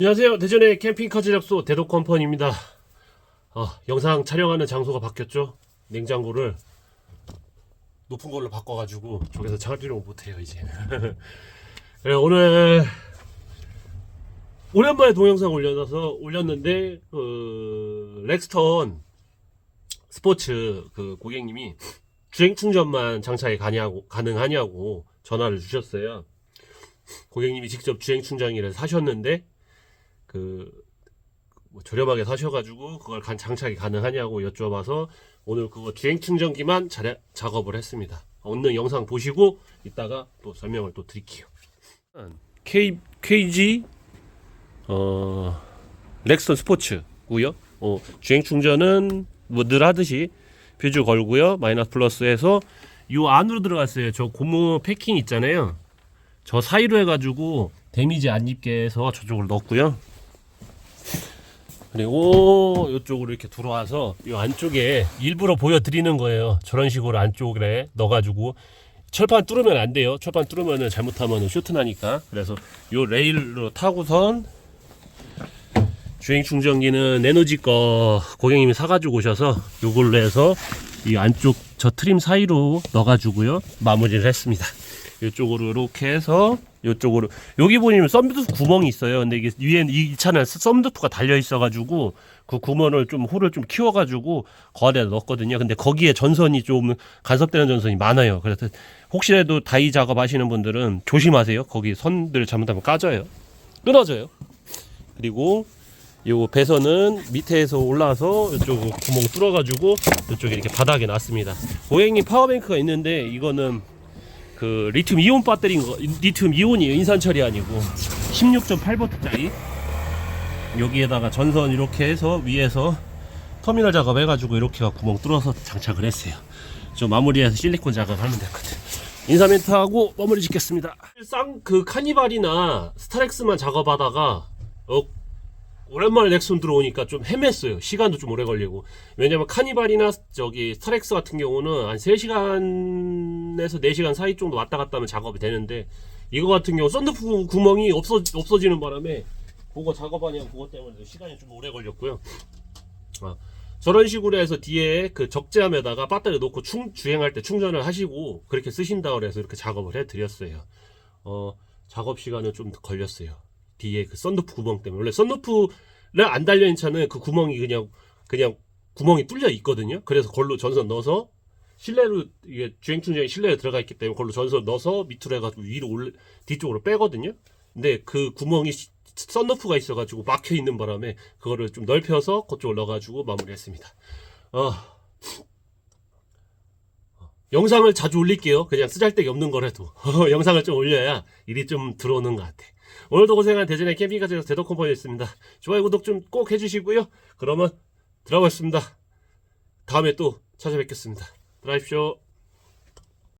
안녕하세요. 대전의 캠핑카 제작소 대도컴퍼니입니다. 아, 영상 촬영하는 장소가 바뀌었죠. 냉장고를 높은 걸로 바꿔가지고 저기서 촬영을 못해요 이제. 네, 오늘 오랜만에 동영상 올려서 올렸는데 그 렉스턴 스포츠 그 고객님이 주행 충전만 장착이 가냐고 가능하냐고 전화를 주셨어요. 고객님이 직접 주행 충전기를 사셨는데 그 뭐 저렴하게 사셔가지고 그걸 간- 장착이 가능하냐고 여쭤봐서 오늘 그거 주행 충전기만 자, 작업을 했습니다. 오늘 영상 보시고 이따가 또 설명을 또 드릴게요. K KG 어 렉스턴 스포츠고요. 어, 주행 충전은 뭐 늘 하듯이 퓨즈 걸고요. 마이너스 플러스에서 요 안으로 들어갔어요. 저 고무 패킹 있잖아요. 저 사이로 해가지고 데미지 안 입게 해서 저쪽으로 넣었고요. 그리고 이쪽으로 이렇게 들어와서 이 안쪽에 일부러 보여드리는 거예요. 저런 식으로 안쪽에 넣어가지고 철판 뚫으면 안 돼요. 철판 뚫으면 잘못하면 쇼트 나니까. 그래서 요 레일로 타고선 주행 충전기는 에너지 거 고객님이 사가지고 오셔서 요걸로 해서 이 안쪽 저 트림 사이로 넣어가지고요 마무리를 했습니다. 이쪽으로 이렇게 해서 이쪽으로 여기 보시면 썬루프 구멍이 있어요. 근데 이게 위에 이 차는 썬루프가 달려 있어가지고 그 구멍을 좀 홀을 좀 키워가지고 거기다 넣었거든요. 근데 거기에 전선이 좀 간섭되는 전선이 많아요. 그래서 혹시라도 다이 작업하시는 분들은 조심하세요. 거기 선들 잘못하면 까져요. 끊어져요. 그리고 요 배선은 밑에서 올라와서 이쪽 구멍 뚫어가지고 이쪽에 이렇게 바닥에 놨습니다. 고객님 파워뱅크가 있는데 이거는 그 리튬 이온 배터리인 거, 리튬 이온이에요. 인산 처리 아니고 16.8V짜리 여기에다가 전선 이렇게 해서 위에서 터미널 작업해가지고 이렇게 구멍 뚫어서 장착을 했어요. 좀 마무리해서 실리콘 작업하면 될 것 같아요. 인사멘트하고 마무리 짓겠습니다. 쌍그 카니발이나 스타렉스만 작업하다가 어, 오랜만에 넥슨 들어오니까 좀 헤맸어요. 시간도 좀 오래 걸리고. 왜냐면 카니발이나 저기 스타렉스 같은 경우는 한 3시간에서 4시간 사이 정도 왔다 갔다 하면 작업이 되는데 이거 같은 경우 썬루프 구멍이 없어, 없어지는 바람에 그거 작업하냐 그거 때문에 시간이 좀 오래 걸렸고요. 아, 저런 식으로 해서 뒤에 그 적재함에다가 배터리 놓고 충, 주행할 때 충전을 하시고 그렇게 쓰신다 그래서 이렇게 작업을 해 드렸어요. 어, 작업 시간은 좀 걸렸어요. 뒤에 그 썬루프 구멍 때문에 원래 썬루프를 안 달려 있는 차는 그 구멍이 그냥 그냥 구멍이 뚫려 있거든요. 그래서 걸로 전선 넣어서 실내로 이게 주행 충전이 실내에 들어가 있기 때문에 걸로 전선 넣어서 밑으로 해가지고 위로 올려 뒤쪽으로 빼거든요. 근데 그 구멍이 시- 썬루프가 있어가지고 막혀 있는 바람에 그거를 좀 넓혀서 그쪽을 넣어가지고 마무리했습니다. 어, 영상을 자주 올릴게요. 그냥 쓰잘데기 없는 거라도 영상을 좀 올려야 일이 좀 들어오는 것 같아. 오늘도 고생한 대전의 캠핑카에서 대덕 컴퍼니였습니다. 좋아요, 구독 좀 꼭 해주시고요. 그러면 들어가겠습니다. 다음에 또 찾아뵙겠습니다. 들어가십시오.